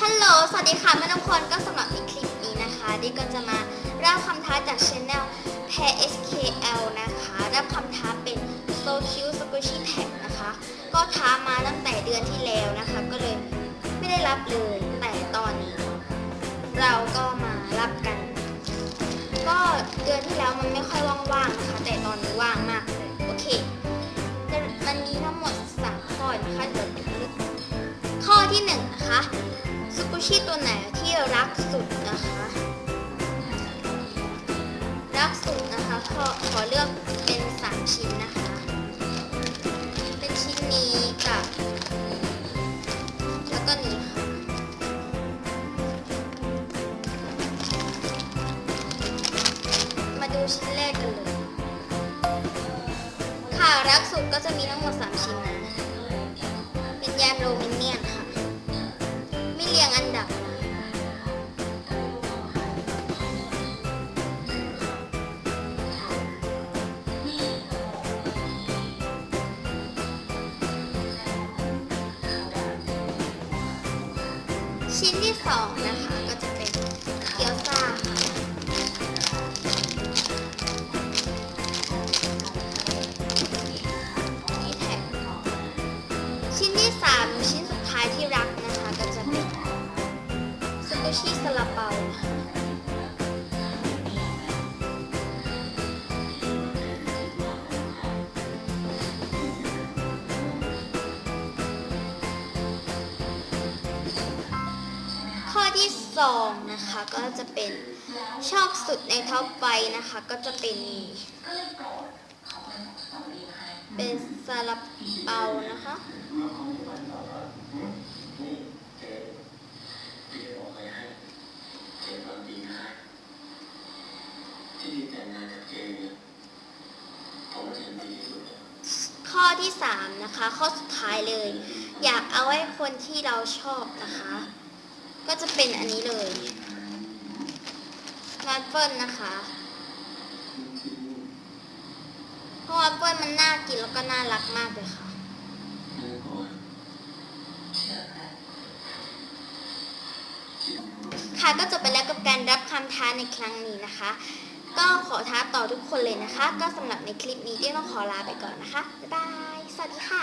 ฮัลโหล สวัสดีค่ะเพื่นทุกคนก็สำหรับในคลิปนี้นะคะดิก็จะมารับคำท้าจากช anel p a i r SKL นะคะรับคำท้าเป็น So Cute Squishy Tag นะคะ ก็ท้ามาตั้งแต่เดือนที่แล้วนะคะ ก็เลยไม่ได้รับเลย แต่ตอนนี้ เราก็มารับกัน ก็เดือนที่แล้วมันไม่ค่อยว่างๆนะคะ แต่ตอนนี้ว่างมากเลยโอเคมันมีทั้งหมดสามข้อนะคะเดี๋ยวลึกข้อที่หนึ่ง นะคะสกุชี่ตัวไหนที่รักสุดนะคะ รักสุดนะคะขอขอเลือกเป็น3ชิ้นนะคะ เป็นชิ้นนี้กับแล้วก็นี้ค่ะมาดูชิ้นแรกกันเลย ค่ะรักสุดก็จะมีทั้งหมด อันดับชิ้นที่สองนะคะก็จะเป็น ชี่ซาลาเปาข้อที่สองนะคะก็จะเป็นชอบสุดในท็อปไฟนะคะก็จะเป็นเป็นซาลาเปานะคะ ข้อที่ 3 นะคะ ข้อสุดท้ายเลย อยากเอาให้คนที่เราชอบนะคะ ก็จะเป็นอันนี้เลยวัฟเฟิลนะคะเพราะวัฟเฟิลมันน่ากินแล้วก็น่ารักมากเลยค่ะ ค่ะก็จบไปแล้วกับการรับคำท้าในครั้งนี้นะคะ ก็ขอท้าต่อทุกคนเลยนะคะ ก็สำหรับในคลิปนี้เดียต้องขอลาไปก่อนนะคะ บ๊ายบาย สวัสดีค่ะ